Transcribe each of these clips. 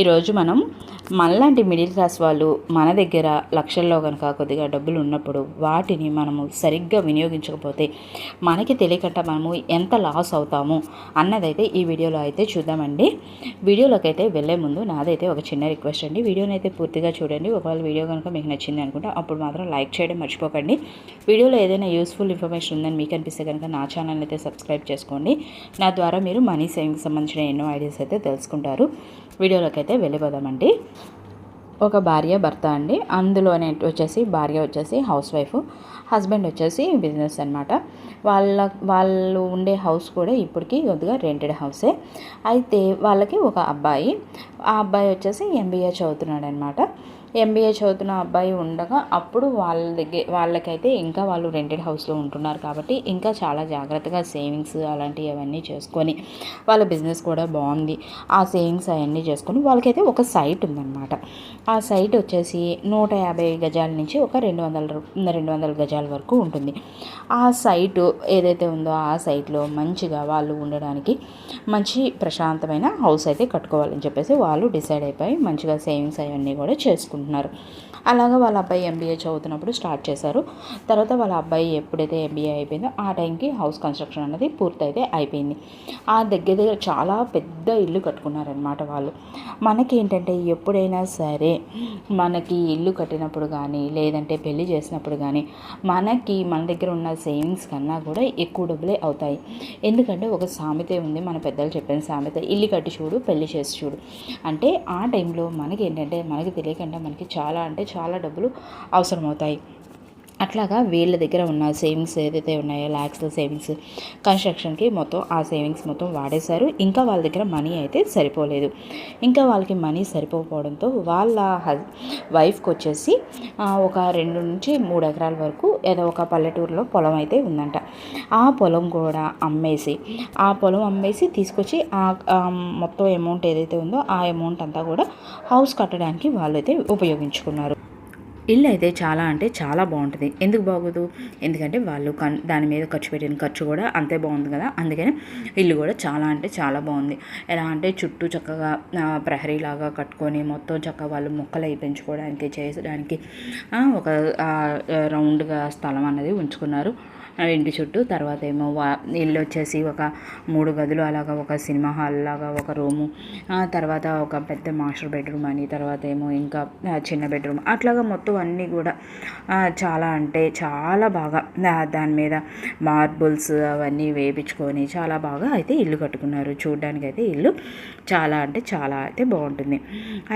ఈరోజు మనం మనలాంటి మిడిల్ క్లాస్ వాళ్ళు మన దగ్గర లక్షల్లో కనుక కొద్దిగా డబ్బులు ఉన్నప్పుడు వాటిని మనము సరిగ్గా వినియోగించకపోతే మనకి తెలియకుండా మనము ఎంత లాస్ అవుతాము అన్నదైతే ఈ వీడియోలో అయితే చూద్దామండి. వీడియోలోకి అయితే వెళ్ళే ముందు నాదైతే ఒక చిన్న రిక్వెస్ట్ అండి. వీడియోని అయితే పూర్తిగా చూడండి. ఒకవేళ వీడియో కనుక మీకు నచ్చింది అనుకుంటే అప్పుడు మాత్రం లైక్ చేయడం మర్చిపోకండి. వీడియోలో ఏదైనా యూస్ఫుల్ ఇన్ఫర్మేషన్ ఉందని మీకు అనిపిస్తే కనుక నా ఛానల్ అయితే సబ్స్క్రైబ్ చేసుకోండి. నా ద్వారా మీరు మనీ సేవింగ్ సంబంధించిన ఎన్నో ఐడియాస్ అయితే తెలుసుకుంటారు. వీడియోలోకి అయితే వెళ్ళిపోదామండి. ఒక భార్య భర్త అండి. అందులోనే వచ్చేసి భార్య వచ్చేసి హౌస్ వైఫ్ హస్బెండ్ వచ్చేసి బిజినెస్ అనమాట వాళ్ళ వాళ్ళు ఉండే హౌస్ కూడా ఇప్పటికీ కొద్దిగా రెంటెడ్ హౌసే అయితే వాళ్ళకి ఒక అబ్బాయి ఆ అబ్బాయి వచ్చేసి ఎంబీఏ చదువుతున్నాడు అనమాట ఎంబీఏ చదువుతున్న అబ్బాయి ఉండగా అప్పుడు వాళ్ళ దగ్గర వాళ్ళకైతే ఇంకా వాళ్ళు రెంటెడ్ హౌస్లో ఉంటున్నారు కాబట్టి ఇంకా చాలా జాగ్రత్తగా సేవింగ్స్ అలాంటివి అవన్నీ చేసుకొని వాళ్ళ బిజినెస్ కూడా బాగుంది. ఆ సేవింగ్స్ అవన్నీ చేసుకొని వాళ్ళకైతే ఒక సైట్ ఉందన్నమాట. ఆ సైట్ వచ్చేసి నూట యాభై గజాల నుంచి ఒక రెండు వందల రెండు వందల గజాల వరకు ఉంటుంది. ఆ సైటు ఏదైతే ఉందో ఆ సైట్లో మంచిగా వాళ్ళు ఉండడానికి మంచి ప్రశాంతమైన హౌస్ అయితే కట్టుకోవాలని చెప్పేసి వాళ్ళు డిసైడ్ అయిపోయి మంచిగా సేవింగ్స్ అవన్నీ కూడా చేసుకుంటున్నారు. అలాగా వాళ్ళ అబ్బాయి ఎంబీఏ చదువుతున్నప్పుడు స్టార్ట్ చేశారు. తర్వాత వాళ్ళ అబ్బాయి ఎప్పుడైతే ఎంబీఏ అయిపోయిందో ఆ టైంకి హౌస్ కన్స్ట్రక్షన్ అనేది పూర్తయితే అయిపోయింది. ఆ దగ్గర దగ్గర చాలా పెద్ద ఇల్లు కట్టుకున్నారనమాట వాళ్ళు. మనకి ఏంటంటే ఎప్పుడైనా సరే మనకి ఇల్లు కట్టినప్పుడు కానీ లేదంటే పెళ్ళి చేసినప్పుడు కానీ మనకి మన దగ్గర ఉన్న సేవింగ్స్ కన్నా కూడా ఎక్కువ డబ్బులే అవుతాయి. ఎందుకంటే ఒక సామెత ఉంది మన పెద్దలు చెప్పిన సామెత ఇల్లు కట్టి చూడు పెళ్ళి చేసి చూడు. అంటే ఆ టైంలో మనకి ఏంటంటే మనకి తెలియకుండా మనకి చాలా అంటే చాలా డబ్బులు అవసరమవుతాయి. అట్లాగా వీళ్ళ దగ్గర ఉన్న సేవింగ్స్ ఏదైతే ఉన్నాయో ల్యాక్స్ సేవింగ్స్ కన్స్ట్రక్షన్కి మొత్తం ఆ సేవింగ్స్ మొత్తం వాడేశారు. ఇంకా వాళ్ళ దగ్గర మనీ అయితే సరిపోలేదు. ఇంకా వాళ్ళకి మనీ సరిపోకపోవడంతో వాళ్ళ హస్ వైఫ్కి వచ్చేసి ఒక రెండు నుంచి మూడు ఎకరాల వరకు ఏదో ఒక పల్లెటూరులో పొలం అయితే ఉందంట. ఆ పొలం కూడా అమ్మేసి ఆ పొలం అమ్మేసి తీసుకొచ్చి ఆ మొత్తం అమౌంట్ ఏదైతే ఉందో ఆ అమౌంట్ అంతా కూడా హౌస్ కట్టడానికి వాళ్ళు అయితే ఉపయోగించుకున్నారు. ఇల్లు అయితే చాలా అంటే చాలా బాగుంటుంది. ఎందుకు బాగోదు? ఎందుకంటే వాళ్ళు కన్ దాని మీద ఖర్చు పెట్టిన ఖర్చు కూడా అంతే బాగుంది కదా. అందుకని ఇల్లు కూడా చాలా అంటే చాలా బాగుంది. ఎలా అంటే చుట్టూ చక్కగా ప్రహరీలాగా కట్టుకొని మొత్తం చక్కగా వాళ్ళు మొక్కలు అవి పెంచుకోవడానికి చేసడానికి ఒక రౌండ్గా స్థలం అనేది ఉంచుకున్నారు. ఇంటి చుట్టూ తర్వాత ఏమో ఇల్లు వచ్చేసి ఒక మూడు గదులు అలాగా ఒక సినిమా హాల్ లాగా ఒక రూము తర్వాత ఒక పెద్ద మాస్టర్ బెడ్రూమ్ అని తర్వాత ఏమో ఇంకా చిన్న బెడ్రూమ్. అట్లాగా మొత్తం అన్నీ కూడా చాలా అంటే చాలా బాగా దాని మీద మార్బుల్స్ అవన్నీ వేపించుకొని చాలా బాగా అయితే ఇల్లు కట్టుకున్నారు. చూడడానికి అయితే ఇల్లు చాలా అంటే చాలా అయితే బాగుంటుంది.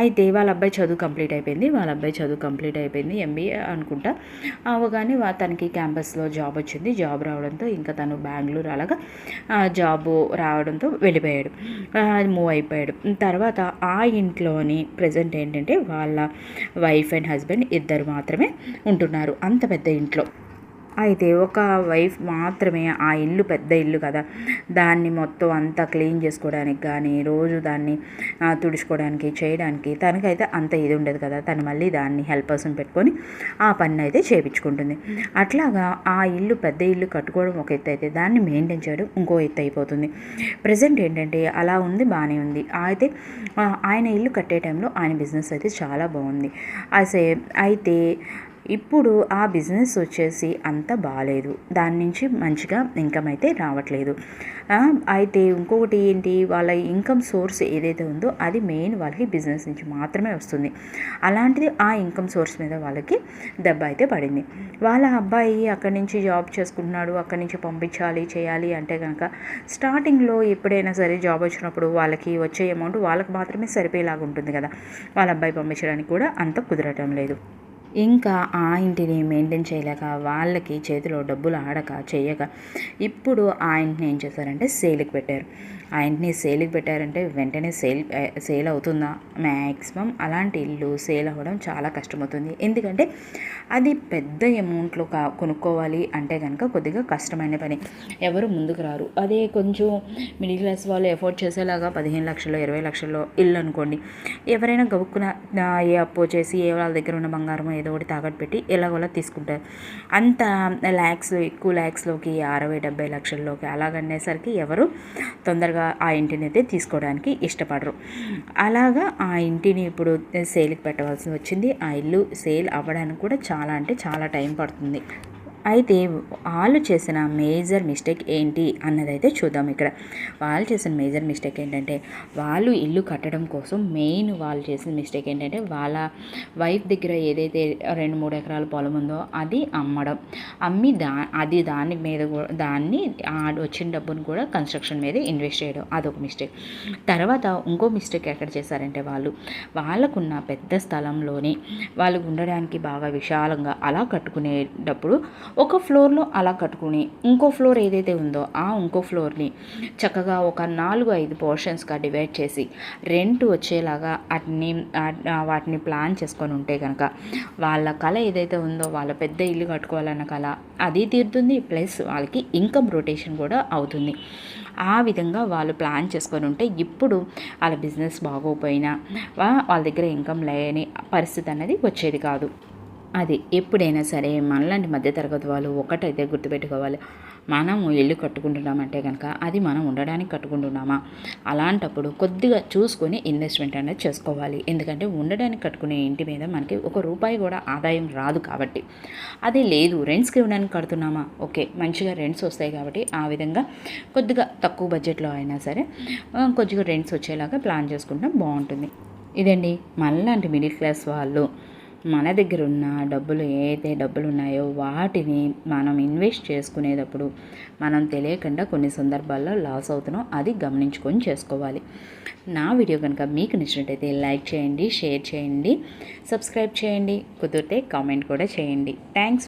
అయితే వాళ్ళ అబ్బాయి చదువు కంప్లీట్ అయిపోయింది. వాళ్ళ అబ్బాయి చదువు కంప్లీట్ అయిపోయింది. ఎంబీఏ అనుకుంటా. అవగానే తనకి క్యాంపస్లో జాబ్ వచ్చింది. వచ్చింది జాబ్ రావడంతో ఇంకా తను బెంగళూరు అలాగా జాబ్ రావడంతో వెళ్ళిపోయాడు. మూవ్ అయిపోయాడు. తర్వాత ఆ ఇంట్లోని ప్రజెంట్ ఏంటంటే వాళ్ళ వైఫ్ అండ్ హస్బెండ్ ఇద్దరు మాత్రమే ఉంటున్నారు. అంత పెద్ద ఇంట్లో. అయితే ఒక వైఫ్ మాత్రమే ఆ ఇల్లు పెద్ద ఇల్లు కదా. దాన్ని మొత్తం అంతా క్లీన్ చేసుకోవడానికి కానీ రోజు దాన్ని తుడుచుకోవడానికి చేయడానికి తనకైతే అంత ఇది ఉండదు కదా. తను మళ్ళీ దాన్ని హెల్పర్స్ని పెట్టుకొని ఆ పని అయితే చేయించుకుంటుంది అట్లాగా ఆ ఇల్లు పెద్ద ఇల్లు కట్టుకోవడం ఒక ఎత్తు అయితే దాన్ని మెయింటైన్ చేయడం ఇంకో ఎత్తు అయిపోతుంది. ప్రజెంట్ ఏంటంటే అలా ఉంది బాగానే ఉంది. అయితే ఆయన ఇల్లు కట్టే టైంలో ఆయన బిజినెస్ అయితే చాలా బాగుంది. అసే అయితే ఇప్పుడు ఆ బిజినెస్ వచ్చేసి అంత బాగాలేదు దాని నుంచి మంచిగా ఇన్కమ్ అయితే రావట్లేదు. అయితే ఇంకొకటి ఏంటి? వాళ్ళ ఇన్కమ్ సోర్స్ ఏదైతే ఉందో అది మెయిన్ వాళ్ళకి బిజినెస్ నుంచి మాత్రమే వస్తుంది. అలాంటిది ఆ ఇన్కమ్ సోర్స్ మీద వాళ్ళకి దెబ్బ అయితే పడింది. వాళ్ళ అబ్బాయి అక్కడి నుంచి జాబ్ చేసుకుంటున్నాడు. అక్కడి నుంచి పంపించాలి చేయాలి అంటే కనుక స్టార్టింగ్లో ఎప్పుడైనా సరే జాబ్ వచ్చినప్పుడు వాళ్ళకి వచ్చే అమౌంట్ వాళ్ళకి మాత్రమే సరిపోయేలాగా ఉంటుంది కదా. వాళ్ళ అబ్బాయి పంపించడానికి కూడా అంత కుదరటం లేదు. ఇంకా ఆ ఇంటిని మెయింటైన్ చేయలేక వాళ్ళకి చేతిలో డబ్బులు ఆడక చేయక ఇప్పుడు ఆ ఇంటిని ఏం చేశారంటే సేల్కి పెట్టారు. ఆ ఇంటిని సేల్కి పెట్టారంటే వెంటనే సేల్ సేల్ అవుతుందా మ్యాక్సిమం అలాంటి ఇల్లు సేల్ అవ్వడం చాలా కష్టమవుతుంది. ఎందుకంటే అది పెద్ద అమౌంట్లో కా కొనుక్కోవాలి అంటే కనుక కొద్దిగా కష్టమైన పని. ఎవరు ముందుకు రారు. అదే కొంచెం మిడిల్ క్లాస్ వాళ్ళు ఎఫోర్డ్ చేసేలాగా పదిహేను లక్షల్లో ఇరవై లక్షల్లో ఇల్లు అనుకోండి. ఎవరైనా గబుక్కున ఏ అప్పు చేసి ఏ వాళ్ళ దగ్గర ఉన్న బంగారం ఏదో ఒకటి తాకట్టు పెట్టి ఎలాగోలా తీసుకుంటారు. అంత ల్యాక్స్లో ఎక్కువ ల్యాక్స్లోకి అరవై డెబ్బై లక్షల్లోకి అలాగనేసరికి ఎవరు తొందరగా ఆ ఇంటిని అయితే తీసుకోవడానికి ఇష్టపడరు. అలాగా ఆ ఇంటిని ఇప్పుడు సేల్కి పెట్టవలసి వచ్చింది. ఆ ఇల్లు సేల్ అవ్వడానికి కూడా చాలా అంటే చాలా టైం పడుతుంది. అయితే వాళ్ళు చేసిన మేజర్ మిస్టేక్ ఏంటి అన్నదైతే చూద్దాం ఇక్కడ. వాళ్ళు చేసిన మేజర్ మిస్టేక్ ఏంటంటే వాళ్ళు ఇల్లు కట్టడం కోసం మెయిన్ వాళ్ళు చేసిన మిస్టేక్ ఏంటంటే వాళ్ళ వైఫ్ దగ్గర ఏదైతే రెండు మూడు ఎకరాల పొలం ఉందో అది అమ్మడం. అమ్మి దా అది దాని మీద దాన్ని వచ్చిన డబ్బును కూడా కన్స్ట్రక్షన్ మీద ఇన్వెస్ట్ చేయడం అదొక మిస్టేక్. తర్వాత ఇంకో మిస్టేక్ ఎక్కడ చేశారంటే వాళ్ళు వాళ్ళకున్న పెద్ద స్థలంలోనే వాళ్ళకు ఉండడానికి బాగా విశాలంగా అలా కట్టుకునేటప్పుడు ఒక ఫ్లోర్లో అలా కట్టుకుని ఇంకో ఫ్లోర్ ఏదైతే ఉందో ఆ ఇంకో ఫ్లోర్ని చక్కగా ఒక నాలుగు ఐదు పోర్షన్స్గా డివైడ్ చేసి రెంట్ వచ్చేలాగా అన్ని వాటిని ప్లాన్ చేసుకొని ఉంటే కనుక వాళ్ళ కళ ఏదైతే ఉందో వాళ్ళ పెద్ద ఇల్లు కట్టుకోవాలన్న కళ అది తీరుతుంది ప్లస్ వాళ్ళకి ఇన్కమ్ రొటేషన్ కూడా అవుతుంది. ఆ విధంగా వాళ్ళు ప్లాన్ చేసుకొని ఉంటే ఇప్పుడు వాళ్ళ బిజినెస్ బాగోపోయినా వాళ్ళ దగ్గర ఇన్కమ్ లేని పరిస్థితి అనేది వచ్చేది కాదు. అది ఎప్పుడైనా సరే మనలాంటి మధ్యతరగతి వాళ్ళు ఒకటైతే గుర్తుపెట్టుకోవాలి. మనము ఇల్లు కట్టుకుంటున్నామంటే కనుక అది మనం ఉండడానికి కట్టుకుంటున్నామా? అలాంటప్పుడు కొద్దిగా చూసుకొని ఇన్వెస్ట్మెంట్ అనేది చేసుకోవాలి. ఎందుకంటే ఉండడానికి కట్టుకునే ఇంటి మీద మనకి ఒక రూపాయి కూడా ఆదాయం రాదు కాబట్టి. అది లేదు రెంట్స్కి ఇవ్వడానికి కడుతున్నామా? ఓకే మంచిగా రెంట్స్ వస్తాయి కాబట్టి ఆ విధంగా కొద్దిగా తక్కువ బడ్జెట్లో అయినా సరే కొద్దిగా రెంట్స్ వచ్చేలాగా ప్లాన్ చేసుకుంటాం బాగుంటుంది. ఇదండి మనలాంటి మిడిల్ క్లాస్ వాళ్ళు మన దగ్గర ఉన్న డబ్బులు ఏదైతే డబ్బులు ఉన్నాయో వాటిని మనం ఇన్వెస్ట్ చేసుకునేటప్పుడు మనం తెలియకుండా కొన్ని సందర్భాల్లో లాస్ అవుతున్నాం. అది గమనించుకొని చేసుకోవాలి. నా వీడియో కనుక మీకు నచ్చినట్టయితే లైక్ చేయండి షేర్ చేయండి సబ్స్క్రైబ్ చేయండి కుదిరితే కామెంట్ కూడా చేయండి. థ్యాంక్స్